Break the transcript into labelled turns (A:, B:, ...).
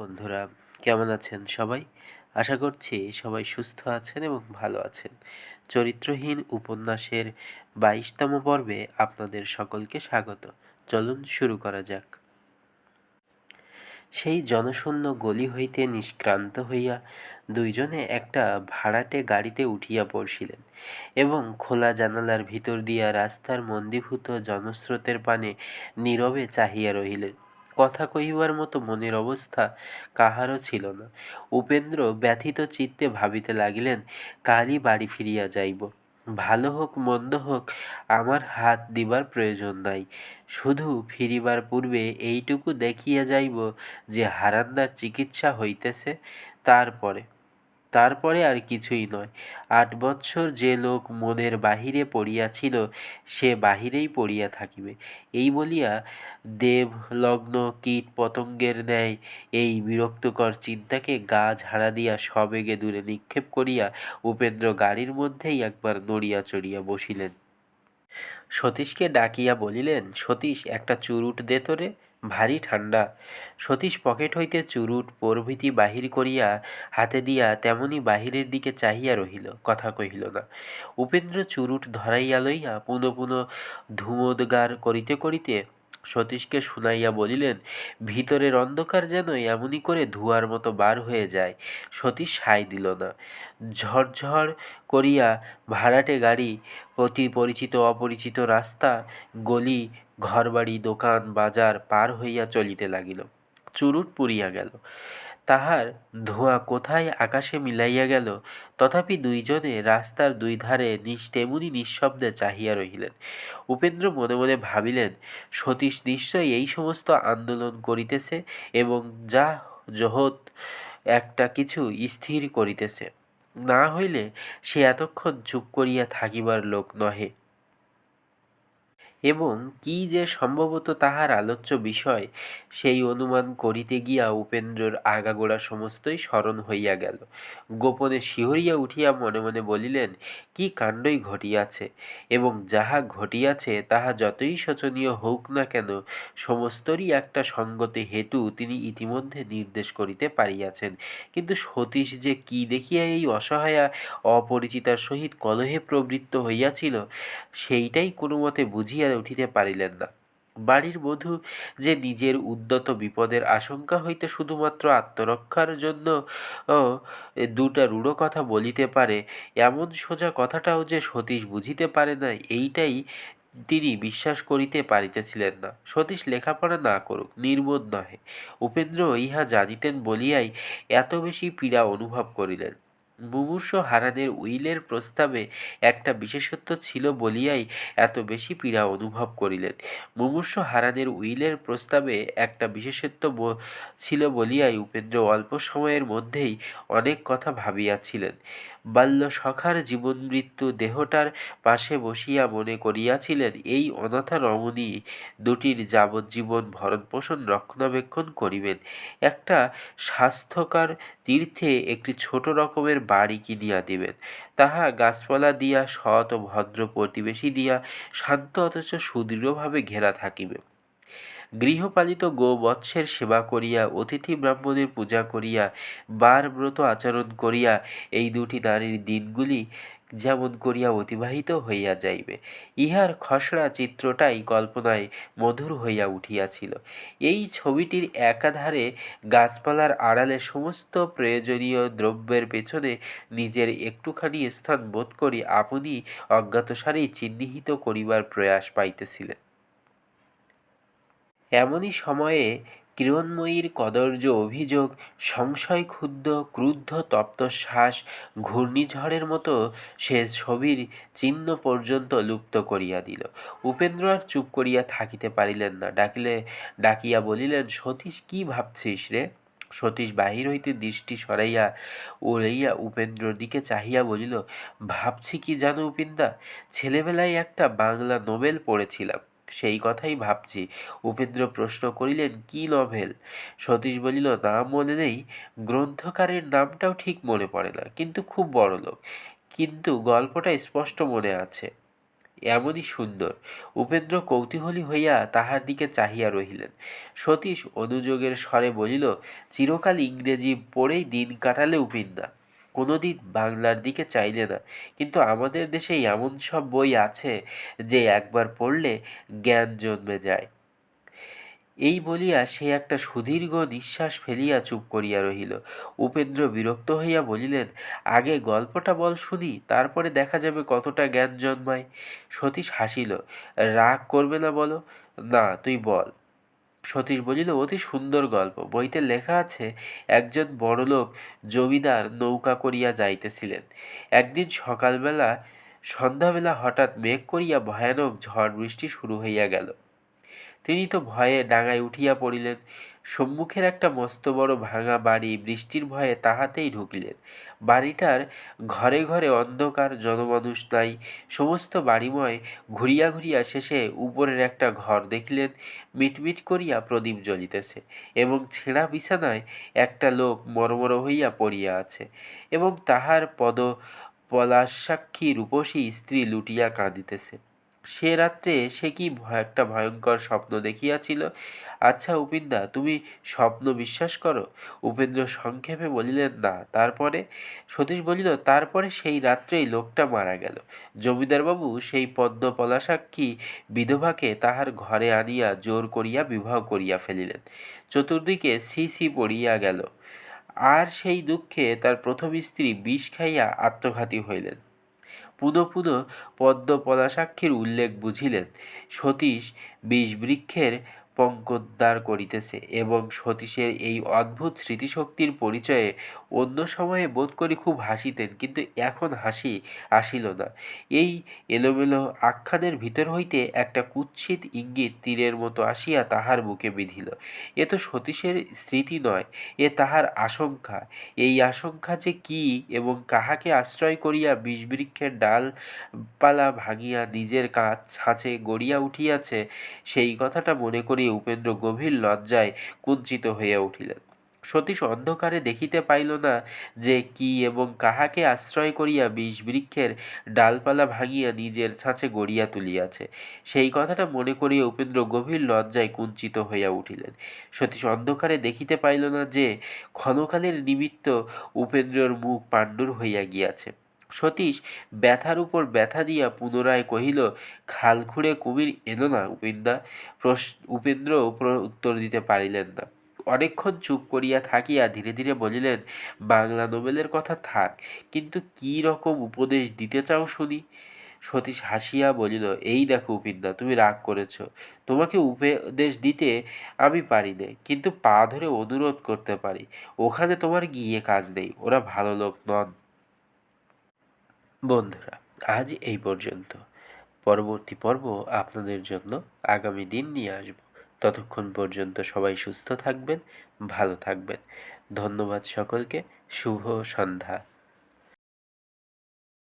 A: বন্ধুরা, কেমন আছেন সবাই? আশা করছি সবাই সুস্থ আছেন এবং ভালো আছেন। চরিত্রহীন উপন্যাসের বাইশতম পর্বে আপনাদের সকলকে স্বাগত। চলুন শুরু করা যাক। সেই জনশূন্য গলি হইতে নিষ্ক্রান্ত হইয়া দুইজনে একটা ভাড়াটে গাড়িতে উঠিয়া পড়ছিলেন এবং খোলা জানালার ভিতর দিয়া রাস্তার মন্দীভূত জনস্রোতের পানে নীরবে চাহিয়া রহিলেন। কথা কহিবার মতো মনের অবস্থা কাহারও ছিল না। উপেন্দ্র ব্যথিত চিত্তে ভাবিতে লাগিলেন, কালই বাড়ি ফিরিয়া যাইব। ভালো হোক, মন্দ হোক, আমার হাত দিবার প্রয়োজন নাই। শুধু ফিরিবার পূর্বে এইটুকু দেখিয়া যাইব যে হারান্দার চিকিৎসা হইতেছে, তারপরে তারপরে আর কিছুই নয়। আট বৎসর যে লোক মনের বাহিরে পড়িয়াছিল সে বাহিরেই পড়িয়া থাকিবে। এই বলিয়া দেবলগ্ন কীট, পতঙ্গের ন্যায় এই বিরক্তকর চিন্তাকে গা ঝাড়া দিয়া সবেগে দূরে নিক্ষেপ করিয়া উপেন্দ্র গাড়ির মধ্যেই একবার নড়িয়া চড়িয়া বসিলেন। সতীশকে ডাকিয়া বলিলেন, সতীশ, একটা চুরুট দে তোরে। ভারী ঠান্ডা সতীশ পকেট হইতে চুরুট প্রভৃতি বাহির করিয়া হাতে দিয়া তেমনি বাহিরের দিকে চাহিয়া রহিল, কথা কহিল না। উপেন্দ্র চুরুট ধরাইয়া লইয়া পুনঃ পুনঃ ধূমোদ্গার করিতে করিতে সতীশকে শুনাইয়া বলিলেন, ভিতরের অন্ধকার যেন এমনই করে ধোঁয়ার মতো বার হয়ে যায়, সতীশ সাই দিল না। ঝরঝর করিয়া ভাড়াটে গাড়ি প্রতি পরিচিত অপরিচিত রাস্তা, গলি ঘরবাড়ি, দোকান, বাজার পার হইয়া চলিতে লাগিল। চুরুট পুড়িয়া গেল। তাহার ধোঁয়া কোথায় আকাশে মিলাইয়া গেল? তথাপি দুইজনে রাস্তার দুই ধারে তেমনি নিঃশব্দে চাহিয়া রহিলেন। উপেন্দ্র মনে মনে ভাবিলেন, সতীশ নিশ্চয়ই এই সমস্ত আন্দোলন করিতেছে এবং যা জহৎ একটা কিছু স্থির করিতেছে। না হইলে সে এতক্ষণ চুপ করিয়া থাকিবার লোক নহে। এবং কি যে সম্ভবত তাহার আলোচ্য বিষয়, সেই অনুমান করিতে গিয়া উপেন্দ্রর আগাগোড়া সমস্তই স্মরণ হইয়া গেল। গোপনে শিহরিয়া উঠিয়া মনে মনে বলিলেন, কি কাণ্ডই ঘটিয়াছে? এবং যাহা ঘটিয়াছে, তাহা যতই শোচনীয় হোক না কেন, সমস্তরই একটা সঙ্গতে হেতু তিনি ইতিমধ্যে নির্দেশ করিতে পারিয়াছেন। কিন্তু সতীশ যে কি দেখিয়া এই অসহায়া, অপরিচিতার সহিত কলহে প্রবৃত্ত হইয়াছিল, সেইটাই কোনো মতে বুঝিয়া উঠিতে পারিলেন না। বাড়ির বধূ যে নিজের উদ্যত বিপদের আশঙ্কা হইতে শুধুমাত্র আত্মরক্ষার জন্য দুটা রূঢ় কথা বলিতে পারে, এমন সোজা কথাটাও যে সতীশ বুঝিতে পারে না এইটাই তিনি বিশ্বাস করিতে পারিতেছিলেন না। সতীশ লেখাপড়া না করুক, নির্বোধ নহে। উপেন্দ্র ইহা জানিতেন বলিয়াই এত বেশি পীড়া অনুভব করিলেন। মুমূর্ষ হারাদের উইলের প্রস্তাবে একটা বিশেষত্ব ছিল বলিয়াই এত বেশি পীড়া অনুভব করিলেন। মুমূর্ষ হারাদের উইলের প্রস্তাবে একটা বিশেষত্ব ছিল বলিয়াই উপেন্দ্র অল্প সময়ের মধ্যেই অনেক কথা ভাবিয়াছিলেন। বাল্য সখার জীবন মৃত্যু দেহটার পাশে বসিয়া মনে করিয়াছিলেন, এই অনাথা রমণী দুটির যাবজ্জীবন ভরণপোষণ রক্ষণাবেক্ষণ করিবেন। একটা স্বাস্থ্যকর তীর্থে একটি ছোট রকমের বাড়ি কিনিয়া দিবেন। তাহা গাছপালা দিয়া, সৎ ও ভদ্র প্রতিবেশী দিয়া শান্ত অথচ সুদৃঢ়ভাবে ঘেরা থাকিবে। গৃহপালিত গোবৎসের সেবা করিয়া, অতিথি ব্রাহ্মণের পূজা করিয়া, বার ব্রত আচরণ করিয়া, এই দুটি নারীর দিনগুলি যেমন করিয়া অতিবাহিত হইয়া যাইবে, ইহার খসড়া চিত্রটাই কল্পনায় মধুর হইয়া উঠিয়াছিল। এই ছবিটির একাধারে গাছপালার আড়ালে সমস্ত প্রয়োজনীয় দ্রব্যের পেছনে নিজের একটুখানি স্থান বোধ করি আপনি অজ্ঞাতসারেই চিহ্নিত করিবার প্রয়াস পাইতেছিলেন। এমনই সময়ে কিরণময়ীর কদর্য অভিযোগ সংশয় ক্ষুব্ধ ক্রুদ্ধ তপ্তশ্বাস, ঘূর্ণিঝড়ের মতো সে ছবির চিহ্ন পর্যন্ত লুপ্ত করিয়া দিল। উপেন্দ্র আর চুপ করিয়া থাকিতে পারিলেন না। ডাকিলে, ডাকিয়া বলিলেন, সতীশ, কি ভাবছিস রে? সতীশ বাহির হইতে দৃষ্টি সরাইয়া উড়াইয়া উপেন্দ্রর দিকে চাহিয়া বলিল, ভাবছি কি জানো উপেন্দা? ছেলেবেলায় একটা বাংলা নোবেল পড়েছিলাম। সেই কথাই ভাবছি। উপেন্দ্র প্রশ্ন করিলেন, কি নভেল সতীশ বলিল নাম মনে নেই। গ্রন্থকারের নামটাও ঠিক মনে পড়ে না, কিন্তু খুব বড় লোক। কিন্তু গল্পটা স্পষ্ট মনে আছে। এমনই সুন্দর। উপেন্দ্র কৌতূহলী হইয়া তাহার দিকে চাহিয়া রহিলেন। সতীশ অনুযোগের স্বরে বলিল, চিরকাল ইংরেজি পড়েই দিন কাটালে উপিন্দা কোনোদিন বাংলার দিকে চাইলে না কিন্তু আমাদের দেশে এমন সব বই আছে যে একবার পড়লে জ্ঞান জন্মে যায়। এই বলিয়া সে একটা সুদীর্ঘ নিঃশ্বাস ফেলিয়া চুপ করিয়া রহিল। উপেন্দ্র বিরক্ত হইয়া বলিলেন, আগে গল্পটা বল শুনি, তারপরে দেখা যাবে কতটা জ্ঞান জন্মায়। সতীশ হাসিল, রাগ করবে না বলো? না, তুই বল। সতীশ বলিল, অতি সুন্দর গল্প। বইতে লেখা আছে, একজন বড়লোক জমিদার নৌকা করিয়া যাইতেছিলেন। একদিন সকালবেলা, সন্ধ্যাবেলা হঠাৎ মেঘ করিয়া ভয়ানক ঝড় বৃষ্টি শুরু হইয়া গেল। তিনি তো ভয়ে ডাঙায় উঠিয়া পড়িলেন। সম্মুখের একটা মস্ত বড় ভাঙা বাড়ি বৃষ্টির ভয়ে তাহাতেই ঢুকিলেন। বাড়িটার ঘরে ঘরে অন্ধকার, জনমানুষ নাই, সমস্ত বাড়িময় ঘুরিয়া ঘুরিয়া শেষে উপরের একটা ঘর দেখিলেন, মিটমিট করিয়া প্রদীপ জ্বলিতেছে এবং ছেঁড়া বিছানায় একটা লোক মরমর হইয়া পড়িয়া আছে এবং তাহার পদ পলাশাক্ষী রূপসী স্ত্রী লুটিয়া কাঁদিতেছে। সে রাত্রে সে কি একটা ভয়ঙ্কর স্বপ্ন দেখিয়াছিল? আচ্ছা উপিন্দা তুমি স্বপ্ন বিশ্বাস করো? উপেন্দ্র সংক্ষেপে বলিলেন, না, তারপরে? সতীশ বলিল, তারপরে সেই রাত্রেই লোকটা মারা গেল। জমিদারবাবু, সেই পদ্ম পলাশাক্ষী বিধবাকে তাহার ঘরে আনিয়া জোর করিয়া বিবাহ করিয়া ফেলিলেন। চতুর্দিকে সি সি পড়িয়া গেল। আর সেই দুঃখে তার প্রথম স্ত্রী বিষ খাইয়া আত্মঘাতী হইলেন। পুনঃ পুদো পদ্ম পদাসাক্ষীর উল্লেখ বুঝিলেন। সতীশ বিষবৃক্ষের পঙ্কোদ্ধার করিতেছে এবং সতীশের এই অদ্ভুত স্মৃতিশক্তির পরিচয়ে অন্য সময়ে বোধ করি খুব হাসিতেন, কিন্তু এখন হাসি আসিল না। এই এলোমেলো আখ্যানের ভিতর হইতে একটা কুৎসিত ইঙ্গিত তীরের মতো আসিয়া তাহার বুকে বিধিল। এ তো সতীশের স্মৃতি নয়, এ তাহার আশঙ্কা। এই আশঙ্কা যে কি এবং কাহাকে আশ্রয় করিয়া বিষবৃক্ষের ডালপালা ভাঙিয়া নিজের কাজ ছাঁচে গড়িয়া উঠিয়াছে, সেই কথাটা মনে করি উপেন্দ্র গভীর লজ্জায় কুঞ্চিত হইয়া উঠিলেন। সতীশ অন্ধকারে দেখিতে পাইল না যে কি এবং কাহাকে আশ্রয় করিয়া বিষ বৃক্ষের ডালপালা ভাঙিয়া নিজের ছাঁচে গড়িয়া তুলিয়াছে। সেই কথাটা মনে করিয়া উপেন্দ্র গভীর লজ্জায় কুঞ্চিত হইয়া উঠিলেন। সতীশ অন্ধকারে দেখিতে পাইল না যে ক্ষণকালের নিমিত্ত উপেন্দ্রর মুখ পাণ্ডুর হইয়া গিয়াছে। সতীশ ব্যথার উপর ব্যথা দিয়া পুনরায় কহিল খাল খুঁড়ে কুমির এলো না উপেন্দা উপেন্দ্র উত্তর দিতে পারিলেন না। অনেকক্ষণ চুপ করিয়া থাকিয়া ধীরে ধীরে বলিলেন, বাংলা নোবেলের কথা থাক, কিন্তু কি রকম উপদেশ দিতে চাও শুনি? সতীশ হাসিয়া বলিল, এই দেখো উপিন্দা তুমি রাগ করেছ। তোমাকে উপদেশ দিতে আমি পারি নে, কিন্তু পা ধরে অনুরোধ করতে পারি। ওখানে তোমার গিয়ে কাজ নেই, ওরা ভালো লোক নন। বন্ধুরা, আজ এই পর্যন্ত। পরবর্তী পর্ব আপনাদের জন্য আগামী দিন নিয়ে আসব। ততক্ষণ পর্যন্ত সবাই সুস্থ থাকবেন ভালো থাকবেন। ধন্যবাদ সকলকে শুভ সন্ধ্যা।